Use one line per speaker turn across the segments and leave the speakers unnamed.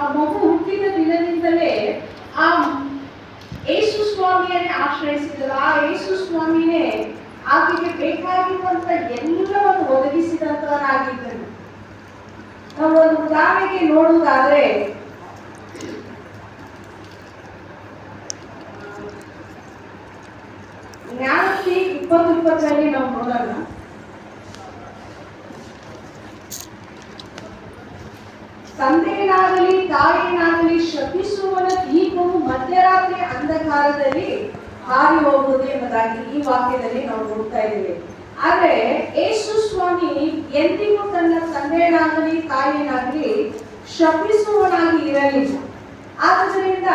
ಆ ಮಗು ಹುಟ್ಟಿದ ದಿನದಿಂದಲೇ ಆ ಯೇಸು ಸ್ವಾಮಿಯನ್ನೇ ಆಶ್ರಯಿಸಿದಳು. ಆ ಯೇಸು ಸ್ವಾಮಿನೇ ಆಕೆಗೆ ಬೇಕಾಗಿರುವಂತ ಎಲ್ಲವನ್ನು ಒದಗಿಸಿದಂತವನಾಗಿದ್ದನು. ನಾವು ಒಂದು ಉದಾಹರಣೆಗೆ ನೋಡುವುದಾದ್ರೆ, ಜ್ಞಾನಕ್ಕೆ ಇಪ್ಪತ್ತು ಇಪ್ಪತ್ತರಲ್ಲಿ ನಾವು ನೋಡೋಣ. ತಂದೆಯನಾಗಲಿ, ತಾಯಿಯನಾಗಲಿ ಶಪಿಸುವನ ದೀಪವು ಮಧ್ಯರಾತ್ರಿ ಅಂಧಕಾರದಲ್ಲಿ ಹಾರಿ ಹೋಗುವುದು ಎಂಬುದಾಗಿ ಈ ವಾಕ್ಯದಲ್ಲಿ ನಾವು ನೋಡ್ತಾ ಇದ್ದೇವೆ. ಆದ್ರೆ ಯೇಸು ಸ್ವಾಮಿ ಎಂದಿಗೂ ತನ್ನ ತಂದೆಯನಾಗಲಿ, ತಾಯಿಯನಾಗಲಿ ಶಪಿಸುವನಾಗಿ ಇರಲಿಲ್ಲ. ಆದ್ದರಿಂದ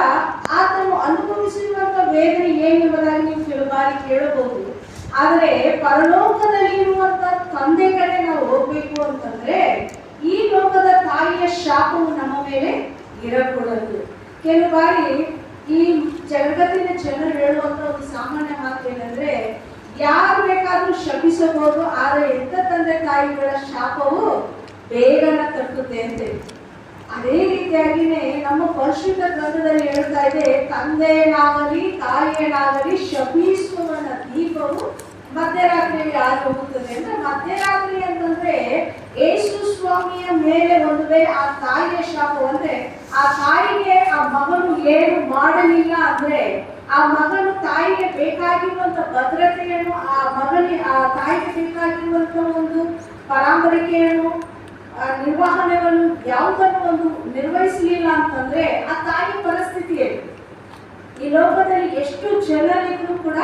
ಆತನು ಅನುಭವಿಸಿರುವಂತ ವೇದನೆ ಏನೆಂಬುದಾಗಿ ನೀವು ಕೆಲವು ಕೇಳಬಹುದು. ಆದರೆ ಪರಲೋಕದಲ್ಲಿ ಇರುವಂತ ತಂದೆ ಕಡೆ ನಾವು ಹೋಗ್ಬೇಕು ಅಂತಂದ್ರೆ ಈ ಲೋಕದ ತಾಯಿಯ ಶಾಪವು ನಮ್ಮ ಮೇಲೆ ಇರಕೂಡದು. ಕೆಲವು ಬಾರಿ ಈ ಜಗತ್ತಿನ ಜನರು ಹೇಳುವಂತ ಒಂದು ಸಾಮಾನ್ಯ ಮಾತು ಏನಂದ್ರೆ, ಯಾರು ಬೇಕಾದ್ರೂ ಶಪಿಸಬಹುದು, ಆದರೆ ಎಂತ ತಂದೆ ತಾಯಿಗಳ ಶಾಪವು ಬೇಗನ ತಟ್ಟುತ್ತೆ ಅಂತೇಳಿ ಅದೇ ರೀತಿಯಾಗಿನೇ ನಮ್ಮ ಪರಿಶುದ್ಧ ಗ್ರಂಥದಲ್ಲಿ ಹೇಳ್ತಾ ಇದೆ ತಂದೆಯೇನಾಗಲಿ ತಾಯಿಯನಾಗಲಿ ಶಪಿಸುವನ ದೀಪವು ಮಧ್ಯರಾತ್ರಿಯಲ್ಲಿ ಯಾರು ಹೋಗುತ್ತದೆ ಅಂದ್ರೆ ಮಧ್ಯರಾತ್ರಿ ಅಂತಂದ್ರೆ ಯೇಸು ಸ್ವಾಮಿಯ ಮೇಲೆ ಒಂದು ಆ ತಾಯಿಯ ಶಾಪ ಅಂದ್ರೆ ಆ ತಾಯಿಗೆ ಆ ಮಗನು ಏನು ಮಾಡಲಿಲ್ಲ ಅಂದ್ರೆ ಆ ಮಗನು ತಾಯಿಗೆ ಬೇಕಾಗಿರುವಂತ ಭದ್ರತೆಯನ್ನು, ಆ ಮಗನಿ ಆ ತಾಯಿಗೆ ಬೇಕಾಗಿರುವಂತ ಒಂದು ಪರಾಮರಿಕೆಯನ್ನು ಆ ನಿರ್ವಹಣೆಗಳನ್ನು ಯಾವುದನ್ನು ಒಂದು ನಿರ್ವಹಿಸಲಿಲ್ಲ ಅಂತಂದ್ರೆ ಆ ತಾಯಿ ಪರಿಸ್ಥಿತಿ ಈ ಲೋಕದಲ್ಲಿ ಎಷ್ಟು ಜನರಿದ್ರು ಕೂಡ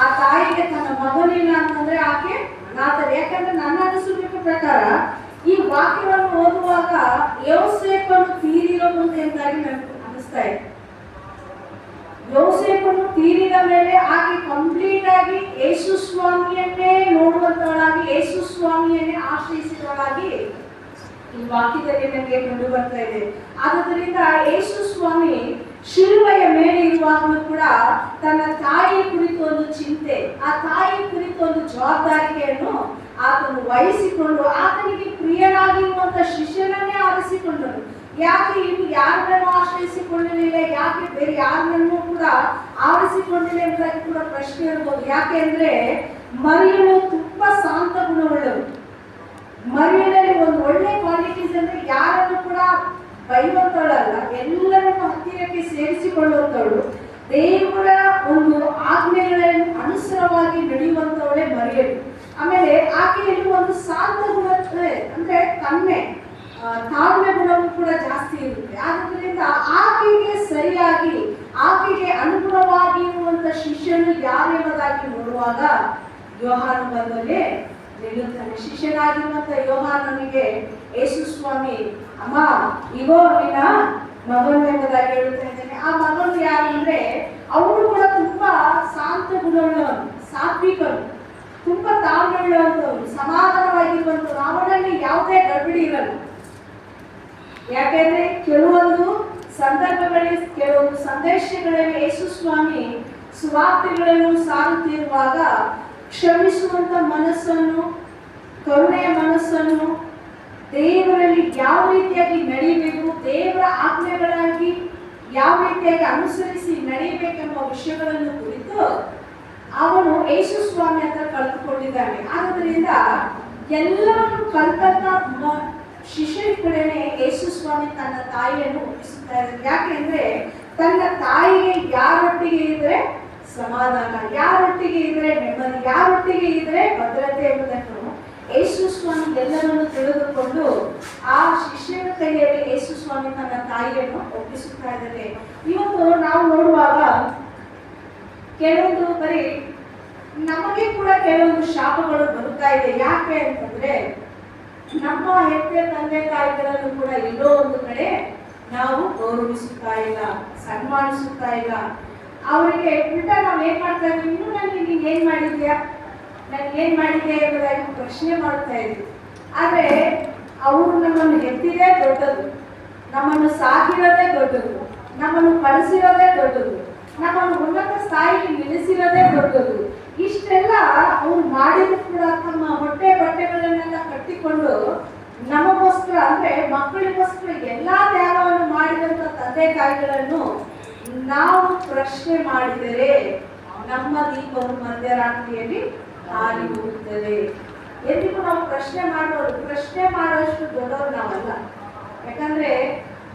ಆ ತಾಯಿಗೆ ತನ್ನ ಮಗನಿಲ್ಲ ಅಂತಂದ್ರೆ ಆಕೆ ಅನಾಥರು. ಯಾಕಂದ್ರೆ ನನ್ನ ಅನಿಸಿಕೆ ಪ್ರಕಾರ ಈ ವಾಕ್ಯವನ್ನು ಓದುವಾಗ ಯೋಸೇಪನ್ನು ತೀರಿರಬಹುದು ಎಂದಾಗಿ ನನಗೆ ಅನಿಸ್ತಾ ಇದೆ. ಯೋಸೇಪನ್ನು ತೀರಿದ ಮೇಲೆ ಆಕೆ ಕಂಪ್ಲೀಟ್ ಆಗಿ ಯೇಸು ಸ್ವಾಮಿಯನ್ನೇ ನೋಡುವಂತವಳಾಗಿ, ಯೇಸು ಸ್ವಾಮಿಯನ್ನೇ ಆಶ್ರಯಿಸಿದವಳಾಗಿ ಈ ವಾಕ್ಯದಲ್ಲಿ ನನಗೆ ಕಂಡು ಬರ್ತಾ ಇದೆ. ಆದ್ದರಿಂದ ಯೇಸು ಸ್ವಾಮಿ ಶಿಲುವೆಯ ಮೇಲೆ ಇರುವಾಗಲೂ ಕೂಡ ತನ್ನ ತಾಯಿ ಕುರಿತು ಒಂದು ಚಿಂತೆ, ಆ ತಾಯಿ ಕುರಿತು ಒಂದು ಜವಾಬ್ದಾರಿಕೆಯನ್ನು ಆತನು ವಹಿಸಿಕೊಂಡು ಆತನಿಗೆ ಪ್ರಿಯನಾಗಿರುವಂತ ಶಿಷ್ಯನನ್ನೇ ಆರಿಸಿಕೊಂಡನು. ಯಾಕೆ ಇನ್ನು ಯಾರನ್ನೂ ಆಶ್ರಯಿಸಿಕೊಳ್ಳಲಿಲ್ಲ ಯಾಕೆ ಬೇರೆ ಯಾರನ್ನೂ ಕೂಡ ಆರಿಸಿಕೊಂಡಿಲ್ಲ ಎಂಬುದಾಗಿ ಕೂಡ ಪ್ರಶ್ನೆ ಇರಬಹುದು. ಯಾಕೆ ಅಂದ್ರೆ ಮರಿಯಳು ತುಂಬಾ ಶಾಂತ ಗುಣವುಳ್ಳವರು ಮರಿಯದಲ್ಲಿ ಒಂದು ಒಳ್ಳೆ ಕ್ವಾಲಿಟೀಸ್ ಅಂದ್ರೆ ಯಾರನ್ನು ಕೂಡ ಬೈಯುವಂತವಳಲ್ಲ ಎಲ್ಲರನ್ನು ಹತ್ತಿರಕ್ಕೆ ಸೇರಿಸಿಕೊಳ್ಳುವಂತವಳು ದೇವರ ಒಂದು ಆಜ್ಞೆಗಳನ್ನು ಅನುಸಾರವಾಗಿ ನಡೆಯುವಂತವಳೇ ಮರಿಯಳು. ಆಮೇಲೆ ಆಕೆಯಲ್ಲಿ ಒಂದು ಶಾಂತ ಗುಣ ಅಂದ್ರೆ ತನ್ನೆ ತಾಳ್ಮೆ ಗುಣವು ಕೂಡ ಜಾಸ್ತಿ ಇರುತ್ತೆ. ಆದ್ದರಿಂದ ಆಕೆಗೆ ಸರಿಯಾಗಿ, ಆಕೆಗೆ ಅನುಗುಣವಾಗಿ ಇರುವಂತ ಶಿಷ್ಯನು ಯಾರೆಂಬುದಾಗಿ ನೋಡುವಾಗ ಯೋಹಾನು ಬಂದಲ್ಲಿ ನಿಲ್ಲುತ್ತಾನೆ ಶಿಷ್ಯನಾಗಿರುವಂತ ಯೋಹಾನನಿಗೆ ಯೇಸು ಸ್ವಾಮಿ ಅಮ್ಮ ಇವೋ ನಿನ್ನ ಮಗನ್ ಎಂಬುದಾಗಿ ಹೇಳುತ್ತಾ ಇದ್ದೇನೆ. ಆ ಮಗನು ಯಾರು ಅಂದ್ರೆ ಅವನು ಕೂಡ ತುಂಬಾ ಶಾಂತ ಗುಣವುಳ್ಳವನು ಸಾತ್ವಿಕರು ತುಂಬಾ ತಾಳ್ಮೆಯುಳ್ಳವಂತವನು ಸಮಾಧಾನವಾಗಿರುವಂತವನು ಅವನಲ್ಲಿ ಯಾವುದೇ ಗಡ್ಬಿಡಿ ಇರಲ್ಲ. ಯಾಕೆಂದ್ರೆ ಕೆಲವೊಂದು ಸಂದರ್ಭಗಳಲ್ಲಿ, ಕೆಲವೊಂದು ಸಂದೇಶಗಳಲ್ಲಿ ಯೇಸು ಸ್ವಾಮಿ ಸುವಾರ್ತೆಗಳನ್ನು ಸಾರುತ್ತಿರುವಾಗ ಕ್ಷಮಿಸುವಂತ ಮನಸ್ಸನ್ನು, ಕರುಣೆಯ ಮನಸ್ಸನ್ನು ದೇವರಲ್ಲಿ ಯಾವ ರೀತಿಯಾಗಿ ನಡೆಯಬೇಕು, ದೇವರ ಆಜ್ಞೆಗಳಾಗಿ ಯಾವ ರೀತಿಯಾಗಿ ಅನುಸರಿಸಿ ನಡೆಯಬೇಕೆಂಬ ವಿಷಯಗಳನ್ನು ಕುರಿತು ಅವನು ಯೇಸು ಸ್ವಾಮಿ ಹತ್ರ ಕಳೆದುಕೊಂಡಿದ್ದಾನೆ. ಆದ್ದರಿಂದ ಎಲ್ಲವನ್ನು ಕಲ್ತಂತ ಶಿಷ್ಯರ ಕಡೆನೆ ಯೇಸು ಸ್ವಾಮಿ ತನ್ನ ತಾಯಿಯನ್ನು ಒಪ್ಪಿಸುತ್ತಾ ಇದ್ದಾರೆ ಯಾಕೆಂದ್ರೆ ತನ್ನ ತಾಯಿಗೆ ಯಾರೊಟ್ಟಿಗೆ ಇದ್ರೆ ಸಮಾಧಾನ, ಯಾರೊಟ್ಟಿಗೆ ಇದ್ರೆ ನೆಮ್ಮದಿ, ಯಾರೊಟ್ಟಿಗೆ ಇದ್ರೆ ಭದ್ರತೆ ಎಂಬುದನ್ನು ಯೇಸು ಸ್ವಾಮಿ ಎಲ್ಲರನ್ನು ತಿಳಿದುಕೊಂಡು ಆ ಶಿಷ್ಯನ ಕೈಯಲ್ಲಿ ಯೇಸು ಸ್ವಾಮಿ ತನ್ನ ತಾಯಿಯನ್ನು ಒಪ್ಪಿಸುತ್ತಾ ಇದ್ದಾರೆ ಇವತ್ತು ನಾವು ನೋಡುವಾಗ ಕೆಲವೊಂದು ಬರೀ ನಮಗೆ ಕೂಡ ಕೆಲವೊಂದು ಶಾಪಗಳು ಬರುತ್ತಾ ಇದೆ. ಯಾಕೆ ಅಂತಂದ್ರೆ ನಮ್ಮ ಹೆತ್ತ ತಂದೆ, ತಾಯಿಗಳನ್ನು ಕೂಡ ಎಲ್ಲೋ ಒಂದು ಕಡೆ ನಾವು ಗೌರವಿಸುತ್ತಾ ಇಲ್ಲ, ಸನ್ಮಾನಿಸುತ್ತಾ ಇಲ್ಲ. ಅವರಿಗೆ ಉಲ್ಟಾ ನಾವು ಏನ್ ಮಾಡ್ತಾ ಇದ್ವಿ ಇನ್ನು ನನಗೆ ನೀನ್ ಏನ್ ಮಾಡಿದ್ಯಾ? ನಾನು ಏನ್ ಮಾಡಿದ್ಯಾ ಎಂಬುದಾಗಿ ಪ್ರಶ್ನೆ ಮಾಡ್ತಾ ಇದ್ವಿ. ಆದ್ರೆ, ಅವರು ನಮ್ಮನ್ನು ಹೆತ್ತಿದೆ ದೊಡ್ಡದು. ನಮ್ಮನ್ನು ಸಾಕಿರೋದೇ ದೊಡ್ಡದು, ನಮ್ಮನ್ನು ಕಳಿಸಿರೋದೇ ದೊಡ್ಡದು, ನಮ್ಮನ್ನು ಉನ್ನತ ಸ್ಥಾಯಿಗೆ ನಿಲ್ಲಿಸಿರೋದೇ ದೊಡ್ಡದು. ಇಷ್ಟೆಲ್ಲ ಅವ್ರು ಮಾಡಿದ್ರು ಕೂಡ ತಮ್ಮ ಹೊಟ್ಟೆ ಬಟ್ಟೆಗಳನ್ನೆಲ್ಲ ಕಟ್ಟಿಕೊಂಡು ನಮಗೋಸ್ಕರ ಅಂದ್ರೆ ಮಕ್ಕಳಿಗೋಸ್ಕರ ಎಲ್ಲಾ ತ್ಯಾಗವನ್ನು ಮಾಡಿದಂತ ತಂದೆ ತಾಯಿಗಳನ್ನು ನಾವು ಪ್ರಶ್ನೆ ಮಾಡಿದರೆ ನಮ್ಮ ದೀಪವು ಮಧ್ಯರಾತ್ರಿಯಲ್ಲಿ ಹಾರಿ ಹೋಗುತ್ತದೆ. ಎಂದಿಗೂ ನಾವು ಪ್ರಶ್ನೆ ಮಾಡೋದು ಪ್ರಶ್ನೆ ಮಾಡೋಷ್ಟು ದೊಡ್ಡವರು ನಾವಲ್ಲ. ಯಾಕಂದ್ರೆ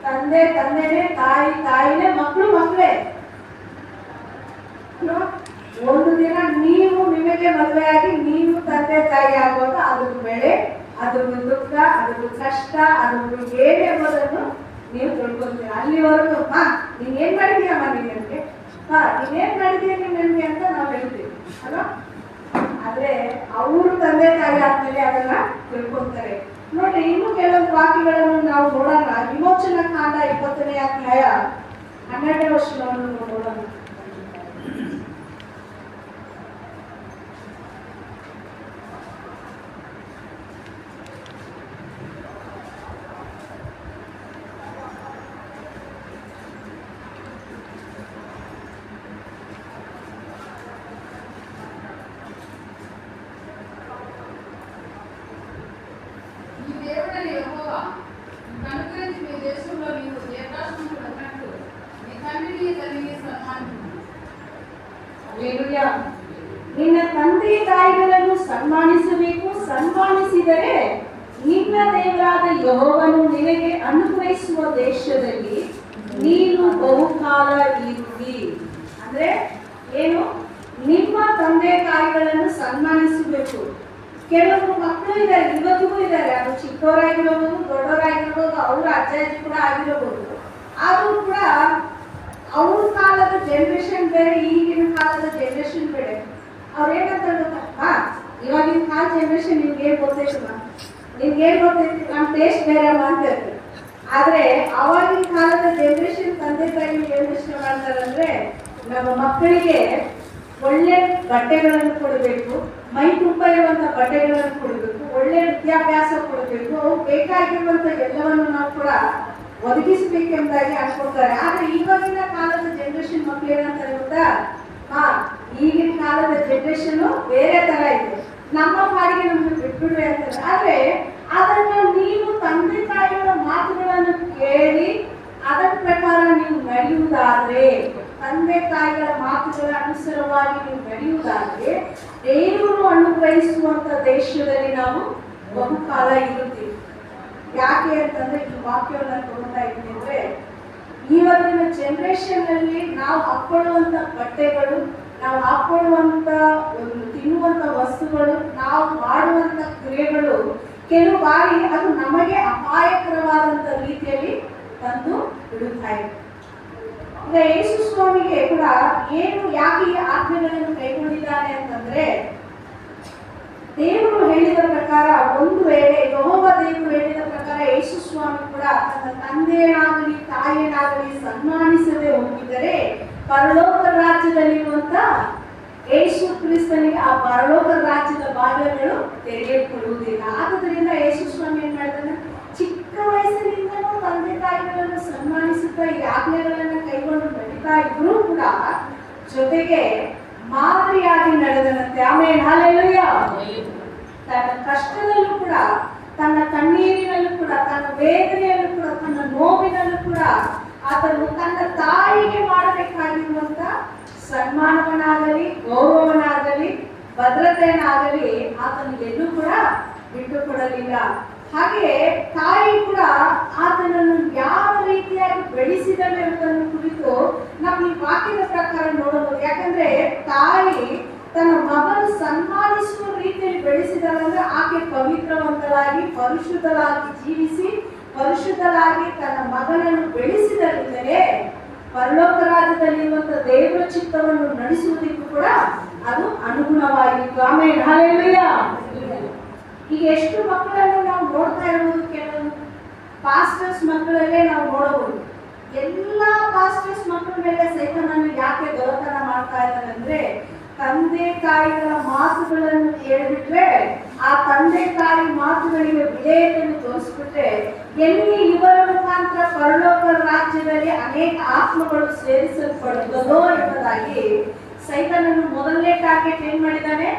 ತಂದೆ ತಂದೆನೇ, ತಾಯಿ ತಾಯಿನೇ ಮಕ್ಕಳು ಮಕ್ಕಳೇ? ಒಂದು ದಿನ ನೀವು ನಿಮಗೆ ಮದುವೆ ಆಗಿ ನೀವು ತಂದೆ ತಾಯಿ ಆಗುವಾಗ ಅದ್ರ ಬೆಳೆ ಅದ್ರ ದುಃಖ ಅದ್ರ ಕಷ್ಟ ಅದ್ರ ಏನೇ ಎಂಬುದನ್ನು ನೀವು ತಿಳ್ಕೊಂತೀರ. ಅಲ್ಲಿವರೆಗೂ, ಹಾ ನೀನ್ ಏನ್ ಮಾಡಿದೀಯಮ್ಮ ನನ್ಗೆ ಹಾ, ನೀನೇನ್ ಮಾಡಿದೀಯ ನೀನ್ ನನ್ಗೆ ಅಂತ ನಾವು ಹೇಳ್ತೀವಿ, ಅಲ್ವಾ? ಆದ್ರೆ, ಅವರು ತಂದೆ ತಾಯಿ ಆದ್ಮೇಲೆ ಅದನ್ನ ತಿಳ್ಕೊಂತಾರೆ. ನೋಡಿ ಇನ್ನು ಕೆಲವು ವಾಕ್ಯಗಳನ್ನು ನಾವು ನೋಡೋಣ. ವಿಮೋಚನ ಕಾಂಡ ಇಪ್ಪತ್ತನೇ ಅಧ್ಯಾಯ ಹನ್ನೆರಡನೇ ವರ್ಷವನ್ನು ನೋಡೋಣ. ಚಿಕ್ಕವರಾಗಿರ್ಬೋದು ದೊಡ್ಡವರಾಗಿರ್ಬೋದು ಅವ್ರ ಅಜ್ಜ ಅಜ್ಜಿ ಕೂಡ ಆಗಿರಬಹುದು ಆದರೂ ಕೂಡ ಅವ್ರ ಕಾಲದ ಜನರೇಷನ್ ಬೇರೆ, ಈಗಿನ ಕಾಲದ ಜನರೇಷನ್ ಬೇರೆ. ಅವ್ರು ಏನಂತ ಇವಾಗಿನ ಕಾಲ ಜನರೇಷನ್ ನಿಮ್ಗೆ ಏನ್ ಗೊತ್ತೈತಮ್ಮ ನಿಮ್ಗೆ ಏನು ಗೊತ್ತೈತಿ? ನಮ್ಮ ಟೇಸ್ಟ್ ಬೇರೆ ಅಮ್ಮ ಅಂತ ಹೇಳ್ತಾರೆ ಆದರೆ ಅವಾಗಿನ ಕಾಲದ ಜನರೇಷನ್ ತಂದೆ ತಾಯಿ ಏನು ಯೋಚನೆ ಮಾಡ್ತಾರಂದ್ರೆ, ನಮ್ಮ ಮಕ್ಕಳಿಗೆ ಒಳ್ಳೆ ಬಟ್ಟೆಗಳನ್ನು ಕೊಡಬೇಕು, ಮೈ ತುಂಬ ಇರುವಂತ ಬಟ್ಟೆಗಳನ್ನು ಕೊಡಬೇಕು, ಒಳ್ಳೆ ವಿದ್ಯಾಭ್ಯಾಸ ಕೊಡಬೇಕು ಅವ್ರು ಬೇಕಾಗಿರುವಂತ ಎಲ್ಲವನ್ನು ನಾವು ಕೂಡ ಒದಗಿಸಬೇಕೆಂಬುದಾಗಿ ಅನ್ಕೊಳ್ತಾರೆ. ಆದ್ರೆ ಇವಾಗಿನ ಕಾಲದ ಜನರೇಷನ್ ಮಕ್ಳು ಏನಂತ ಗೊತ್ತಾ? ಹಾ, ಈಗಿನ ಕಾಲದ ಜನರೇಷನ್ ಬೇರೆ ತರ ಇದೆ. ನಮ್ಮ ಪಾಡಿಗೆ ನಮ್ಗೆ ಬಿಟ್ಬಿಡ್ರಿ ಅಂತಾರೆ. ಆದ್ರೆ ಅದನ್ನ ನೀವು ತಂದೆ ತಾಯಿಯವರ ಮಾತುಗಳನ್ನು ಕೇಳಿ ಅದರ ಪ್ರಕಾರ ನೀವು ನಡೆಯುವುದಾದ್ರೆ ತಂದೆ ತಾಯಿಗಳ ಮಾತುಗಳ ಅನುಸಾರವಾಗಿ ನೀವು ನಡೆಯುವುದಾದ್ರೆ ದೇವರು ಅನುಗ್ರಹಿಸುವಂತ ದೇಶದಲ್ಲಿ ನಾವು ಬಹುಕಾಲ ಇರುತ್ತೀವಿ. ಯಾಕೆ ಅಂತಂದ್ರೆ ಈ ವಾಕ್ಯವನ್ನು ತಗೊಳ್ತಾ ಇದ್ದೀನಿ ಅಂದ್ರೆ ಇವತ್ತಿನ ಜನರೇಷನ್ ಅಲ್ಲಿ ನಾವು ಹಾಕೊಳ್ಳುವಂತ ಬಟ್ಟೆಗಳು, ನಾವು ಹಾಕೊಳ್ಳುವಂತ ಒಂದು ತಿನ್ನುವಂತ ವಸ್ತುಗಳು, ನಾವು ಮಾಡುವಂತ ಕ್ರಿಯೆಗಳು ಕೆಲವು ಬಾರಿ ಅದು ನಮಗೆ ಅಪಾಯಕರವಾದಂತ ರೀತಿಯಲ್ಲಿ ತಂದು ಬಿಡುತ್ತಾ ಇದೆ ಈಗ ಯೇಸು ಸ್ವಾಮಿಗೆ ಕೂಡ ಏನು, ಯಾಕೆ ಈ ಆಜ್ಞೆಗಳನ್ನು ಕೈಗೊಂಡಿದ್ದಾನೆ ಅಂತಂದ್ರೆ, ದೇವರು ಹೇಳಿದ ಪ್ರಕಾರ ಒಂದು ವೇಳೆ, ಯಹೋವ ದೇವರು ಹೇಳಿದ ಪ್ರಕಾರ ಯೇಸು ಸ್ವಾಮಿ ಕೂಡ ತನ್ನ ತಂದೆಯನ್ನಾಗಲಿ ತಾಯಿಯನ್ನಾಗಲಿ ಸನ್ಮಾನಿಸದೆ ಹೋಗಿದ್ದರೆ ಪರಲೋಕ ರಾಜ್ಯದಲ್ಲಿರುವಂತ ಯೇಸು ಕ್ರಿಸ್ತನಿಗೆ ಆ ಪರಲೋಕ ರಾಜ್ಯದ ಭಾಗಗಳು ತೆರೆಯಲ್ಪಡುವುದಿಲ್ಲ. ಆದುದರಿಂದ ಯೇಸು ಸ್ವಾಮಿ ಏನ್ ಮಾಡಿದ್ರೆ ಚಿಕ್ಕ ವಯಸ್ಸಿನಿಂದಲೂ ತಂದೆ ತಾಯಿಗಳನ್ನು ಸನ್ಮಾನಿಸುತ್ತಾ ಈ ಆಜ್ಞೆಗಳನ್ನ ಕೈಗೊಂಡು ನಡೀತಾ ಇದ್ರೂ ಕೂಡ ಜೊತೆಗೆ ಮಾದರಿಯಾಗಿ ನಡೆದನಂತೆ ಆಮೇಲೆ ತನ್ನ ಕಷ್ಟದಲ್ಲೂ ಕೂಡ, ತನ್ನ ಕಣ್ಣೀರಿನಲ್ಲೂ ಕೂಡ, ತನ್ನ ವೇದನೆಯಲ್ಲೂ ಕೂಡ, ತನ್ನ ನೋವಿನಲ್ಲೂ ಕೂಡ ಆತನು ತನ್ನ ತಾಯಿಗೆ ಮಾಡಬೇಕಾಗಿರುವಂತ ಸನ್ಮಾನವನಾಗಲಿ ಗೌರವನಾಗಲಿ ಭದ್ರತೆಯನ್ನಾಗಲಿ ಆತನು ಎಲ್ಲೂ ಕೂಡ ಬಿಟ್ಟು ಕೊಡಲಿಲ್ಲ ಹಾಗೆ ತಾಯಿ ಕೂಡ ಆತನನ್ನು ಯಾವ ರೀತಿಯಾಗಿ ಬೆಳೆಸಿದಳು ಎಂಬುದನ್ನು ಕುರಿತು ನಾವು ಈ ವಾಕ್ಯದ ಪ್ರಕಾರ ನೋಡಬಹುದು. ಯಾಕಂದ್ರೆ ತಾಯಿ ತನ್ನ ಮಗನ ಸನ್ಮಾನಿಸುವ ರೀತಿಯಲ್ಲಿ ಬೆಳೆಸಿದಳಂದ್ರೆ ಆಕೆ ಪವಿತ್ರವಂತರಾಗಿ ಪರಿಶುದ್ಧರಾಗಿ ಜೀವಿಸಿ ಪರಿಶುದ್ಧರಾಗಿ ತನ್ನ ಮಗನನ್ನು ಬೆಳೆಸಿದರಿಂದಲೇ ಪರಲೋಕ ರಾಜ್ಯದಲ್ಲಿರುವಂತ ದೇವರ ಚಿತ್ತವನ್ನು ನಡೆಸುವುದಕ್ಕೂ ಕೂಡ ಅದು ಆಮೇಲೆ ಹಾಲೆಲೂಯ. ಈಗ ಎಷ್ಟು ಮಕ್ಕಳನ್ನು ನಾವು ನೋಡ್ತಾ ಇರ್ಬೋದು ಕೆಲವು ಪಾಸ್ಟರ್ಸ್ ಮಕ್ಕಳಲ್ಲೇ ನಾವು ನೋಡಬಹುದು. ಎಲ್ಲ ಪಾಸ್ಟರ್ಸ್ ಮಕ್ಕಳ ಮೇಲೆ ಸೈತನನ್ನು ಯಾಕೆ ದೊರತನ ಮಾಡ್ತಾ ಇದ್ದಾರೆ ತಂದೆ ತಾಯಿಗಳ ಮಾತುಗಳನ್ನು ಕೇಳಿಬಿಟ್ರೆ, ಆ ತಂದೆ ತಾಯಿ ಮಾತುಗಳಿಗೆ ವಿಧೇಯತೆಯನ್ನು ತೋರಿಸ್ಬಿಟ್ರೆ, ಎಲ್ಲಿ ಇವರ ಮುಖಾಂತರ ಪರಲೋಕ ರಾಜ್ಯದಲ್ಲಿ ಅನೇಕ ಆತ್ಮಗಳು ಸೇರಿಸಲ್ಪಡುತ್ತದೋ ಎಂಬುದಾಗಿ ಸೈತನನ್ನು ಮೊದಲನೇ ಟಾರ್ಗೆಟ್ ಏನ್ ಮಾಡಿದ್ದಾನೆ?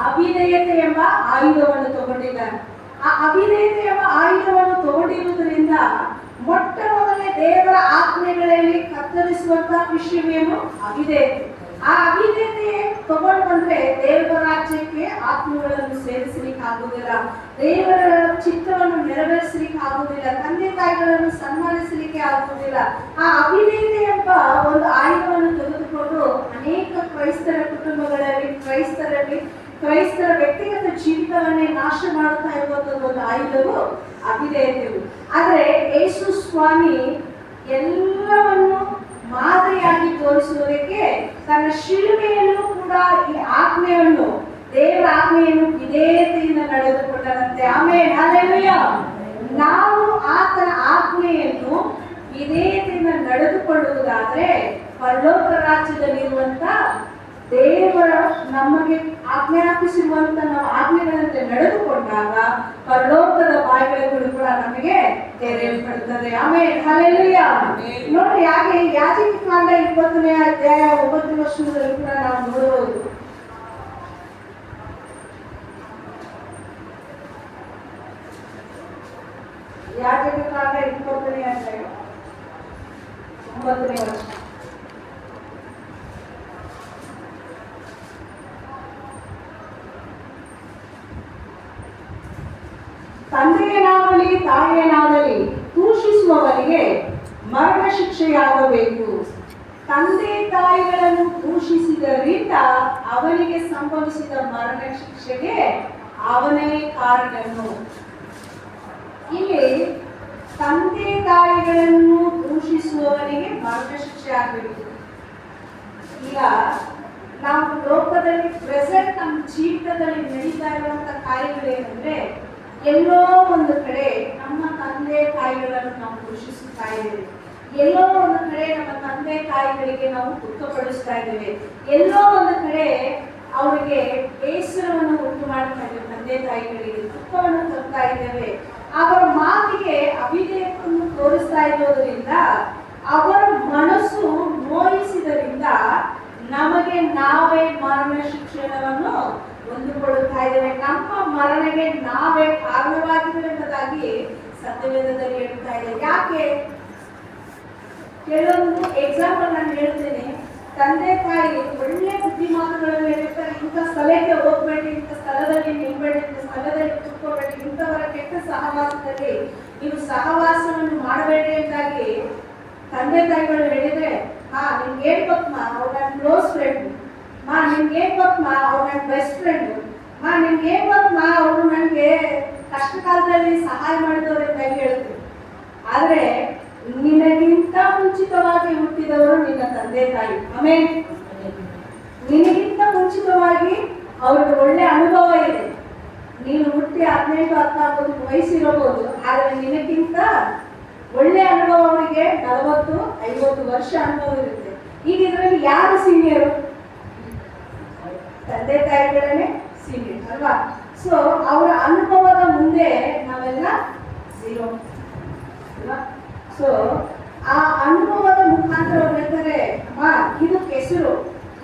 ಅವಿಧೇಯತೆ ಎಂಬ ಆಯುಧವನ್ನು ತಗೊಂಡಿದ್ದಾರೆ ಆ ಅಭಿನಯತೆ ಎಂಬ ಆಯುಧವನ್ನು ತಗೊಂಡಿರುವುದರಿಂದ ಮೊಟ್ಟ ಮೊದಲೇ ದೇವರ ಆತ್ಮೆಗಳಲ್ಲಿ ಕತ್ತರಿಸುವಂತಹ ವಿಷಯವೇನು? ಅವಿಧೇಯತೆ ಆ ಅವಿಧೇಯತೆ ತಗೊಂಡು ಬಂದ್ರೆ ದೇವರ ರಾಜ್ಯಕ್ಕೆ ಆತ್ಮಗಳನ್ನು ಸೇರಿಸಲಿಕ್ಕೆ ಆಗುದಿಲ್ಲ ದೇವರ ಚಿತ್ತವನ್ನು ನೆರವೇರಿಸಲಿಕ್ಕೆ ಆಗುದಿಲ್ಲ ತಂದೆ ತಾಯಿಗಳನ್ನು ಸನ್ಮಾನಿಸಲಿಕ್ಕೆ ಆಗುವುದಿಲ್ಲ. ಆ ಅಭಿನಯತೆ ಎಂಬ ಒಂದು ಆಯುಧವನ್ನು ತೆಗೆದುಕೊಂಡು ಅನೇಕ ಕ್ರೈಸ್ತರ ಕುಟುಂಬಗಳಲ್ಲಿ, ಕ್ರೈಸ್ತರಲ್ಲಿ ಕ್ರೈಸ್ತರ ವ್ಯಕ್ತಿಗತ ಜೀವಿತವನ್ನೇ ನಾಶ ಮಾಡುತ್ತಾ ಇರುವಂತದ್ದು ಒಂದು ಆಯುಧವು ಅವಿಧೇಯತೆಯು ಆದರೆ ಯೇಸು ಸ್ವಾಮಿ ಎಲ್ಲವನ್ನು ಮಾದರಿಯಾಗಿ ತೋರಿಸುವುದಕ್ಕೆ ತನ್ನ ಶಿಲುಬೆಯನ್ನು ಕೂಡ ಈ ಆಜ್ಞೆಯನ್ನು, ದೇವರ ಆಜ್ಞೆಯನ್ನು ವಿಧೇಯತೆಯಿಂದ ನಡೆದುಕೊಂಡರಂತೆ ಆಮೇಲೆ ನಾವು ಆತನ ಆತ್ಮೆಯನ್ನು ವಿಧೇಯತೆಯಿಂದ ನಡೆದುಕೊಳ್ಳುವುದಾದ್ರೆ ಪರಲೋಕ ರಾಜ್ಯದಲ್ಲಿರುವಂತ ದೇವರ ನಮಗೆ ಆಜ್ಞಾಪಿಸಿರುವಂತ ನಾವು ಆಜ್ಞೆಗಳಂತೆ ನಡೆದುಕೊಂಡಾಗ ಪರಲೋಕದ ಬಾಗಿಲುಗಳು ಕೂಡ ನಮಗೆ ತೆರೆಯಲ್ಪಡುತ್ತದೆ. ಆಮೇಲೆ ನೋಡಿ, ಹಾಗೆ ಯಾಜಿಕ ಕಾಂಡ ಇಪ್ಪತ್ತನೇ ಅಧ್ಯಾಯ ಒಂಬತ್ತು ವರ್ಷದಲ್ಲಿ ಕೂಡ ನಾವು ನೋಡಬಹುದು. ಯಾಜಕ ಕಾಂಡ ಇಪ್ಪತ್ತನೇ ಅಧ್ಯಾಯ ಒಂಬತ್ತನೇ ವರ್ಷ. ತಂದೆಯನಾಗಲಿ, ತಾಯಿಯನಾಗಲಿ ದೂಷಿಸುವವರಿಗೆ ಮರಣ ಶಿಕ್ಷೆಯಾಗಬೇಕು. ತಂದೆ ತಾಯಿಗಳನ್ನು ದೂಷಿಸಿದರಿಂದ ಅವನಿಗೆ ಸಂಭವಿಸಿದ ಮರಣ ಶಿಕ್ಷೆಗೆ ಅವನೇ ಕಾರಣನು. ಇಲ್ಲಿ ತಂದೆ ತಾಯಿಗಳನ್ನು ದೂಷಿಸುವವನಿಗೆ ಮರಣ ಶಿಕ್ಷೆ ಆಗಬೇಕು. ಈಗ ನಾವು ಲೋಕದಲ್ಲಿ ಪ್ರೆಸೆಂಟ್ ನಮ್ಮ ಜೀವಿತದಲ್ಲಿ ನಡೀತಾ ಇರುವಂತ ಕಾರ್ಯಗಳೇನೆಂದ್ರೆ ಎಲ್ಲೋ ಒಂದು ಕಡೆ ನಮ್ಮ ತಂದೆ ತಾಯಿಗಳನ್ನು ನಾವು ಪೋಷಿಸುತ್ತಾ ಇದ್ದೇವೆ. ಎಲ್ಲೋ ಒಂದು ಕಡೆ ನಮ್ಮ ತಂದೆ ತಾಯಿಗಳಿಗೆ ನಾವು ದುಃಖಪಡಿಸ್ತಾ ಇದ್ದೇವೆ. ಎಲ್ಲೋ ಒಂದು ಕಡೆ ಅವರಿಗೆ ಬೇಸರವನ್ನು ಉಂಟು ಮಾಡ್ತಾ ಇದ್ದೇವೆ, ತಂದೆ ತಾಯಿಗಳಿಗೆ ದುಃಖವನ್ನು ತರ್ತಾ ಇದ್ದೇವೆ. ಅವರ ಮಾತಿಗೆ ಅವಿಧೇಯತೆಯನ್ನು ತೋರಿಸ್ತಾ ಇರೋದ್ರಿಂದ ಅವರ ಮನಸ್ಸು ನೋಯಿಸಿದರಿಂದ ನಮಗೆ ನಾವೇ ಮರಣ ಶಿಕ್ಷಣವನ್ನು ಹೊಂದಿಕೊಳ್ಳುತ್ತಾ ಇದ್ದೇವೆ. ನಮ್ಮ ಮರಣಗೆ ನಾವೇ ಕಾರಣವಾಗಿದ್ದೇವೆ ಎಂಬುದಾಗಿ ಸತ್ಯವೇದದಲ್ಲಿ ಹೇಳ್ತಾ ಇದೆ. ಯಾಕೆ? ಕೆಲವೊಂದು ಎಕ್ಸಾಂಪಲ್ ನಾನು ಹೇಳ್ತೇನೆ ತಂದೆ ತಾಯಿ ಒಳ್ಳೆ ಬುದ್ಧಿ ಮಾತುಗಳನ್ನು ಹೇಳಿರ್ತಾರೆ ಇಂಥ ಸ್ಥಳಕ್ಕೆ ಹೋಗ್ಬೇಡಿ, ಇಂಥ ಸ್ಥಳದಲ್ಲಿ ನಿಲ್ಬೇಡಿ, ಇಂಥ ಸ್ಥಳದಲ್ಲಿ ಕುತ್ಕೋಬೇಡಿ ಇಂಥವರ ಕೆಟ್ಟ ಸಹವಾಸದಲ್ಲಿ ನೀವು ಸಹವಾಸವನ್ನು ಮಾಡಬೇಡಿ ಎಂದಾಗಿ ತಂದೆ ತಾಯಿಗಳು ಹೇಳಿದ್ರೆ, ಹಾ ನಿಮ್ಗೆ ಅವ್ರ ಅವ್ರು ಕ್ಲೋಸ್ ಫ್ರೆಂಡ್ ಮಾ, ನಿಮ್ಗೆ ಏನ್ ಗೊತ್ತಮ್ಮ ಅವ್ರು ನನ್ನ ಬೆಸ್ಟ್ ಫ್ರೆಂಡ್ ಮಾ, ನಿಮ್ಗೆ ಏನ್ ಗೊತ್ತಮ್ಮ ಅವರು ನನಗೆ ಕಷ್ಟ ಕಾಲದಲ್ಲಿ ಸಹಾಯ ಮಾಡಿದವರು ಅಂತ ಹೇಳ್ತೀವಿ ಆದರೆ, ನಿನಗಿಂತ ಮುಂಚಿತವಾಗಿ ಹುಟ್ಟಿದವರು ನಿನ್ನ ತಂದೆ ತಾಯಿ. ಆಮೇಲೆ ನಿನಗಿಂತ ಮುಂಚಿತವಾಗಿ ಅವ್ರಿಗೆ ಒಳ್ಳೆ ಅನುಭವ ಇದೆ. ನೀನು ಹುಟ್ಟಿ ಹದಿನೆಂಟು, ಹದಿನಾಲ್ಕು ವಯಸ್ಸಿರಬಹುದು, ಆದರೆ ನಿನಗಿಂತ ಒಳ್ಳೆ ಅನುಭವ ಅವರಿಗೆ ನಲವತ್ತು, ಐವತ್ತು ವರ್ಷ ಅನುಭವ ಇರುತ್ತೆ. ಈಗ ಇದರಲ್ಲಿ ಯಾರು ಸೀನಿಯರು ತಂದೆ ತಾಯಿಗಳನ್ನೇ ಸೀನಿಯರ್ ಅಲ್ವಾ? ಸೊ ಅವರ ಅನುಭವದ ಮುಂದೆ ನಾವೆಲ್ಲ ಝೀರೋ ಅಲ್ವಾ? ಸೊ ಆ ಅನುಭವದ ಮುಖಾಂತರ ಹೇಳ್ತಾರೆ, ಅಮ್ಮ, ಇದು ಕೆಸರು,